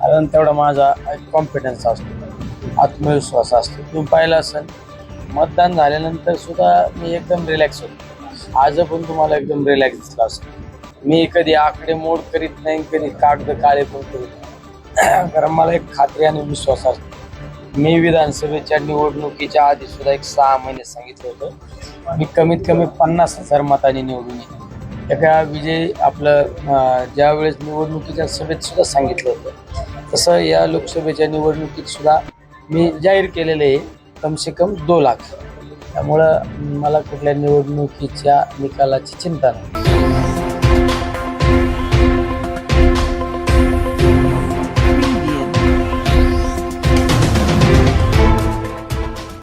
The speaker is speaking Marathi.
कारण तेवढा माझा एक कॉन्फिडन्स असतो आत्मविश्वास असतो. तुम्ही पाहिलं असेल मतदान झाल्यानंतर सुद्धा मी एकदम रिलॅक्स होतो. आज पण तुम्हाला एकदम रिलॅक्स दिसला असतो मी कधी आकडे मोड करीत नाही कधी कागद काळे पण करीत कारण मला एक खात्री आणि विश्वास असतो. मी विधानसभेच्या निवडणुकीच्या आधी सुद्धा एक सहा महिने सांगितलं होतं. मी कमीत कमी पन्नास हजार मतांनी निवडून येईन. एका विजय आपलं ज्यावेळेस ज्या वेळेस निवडणुकीच्या सभेत सुद्धा सांगितलं होतं. तसं या लोकसभेच्या निवडणुकीत सुद्धा मी जाहीर केलेले आहे कमसे कम दो लाख. त्यामुळं मला कुठल्या निवडणुकीच्या निकालाची चिंता नाही.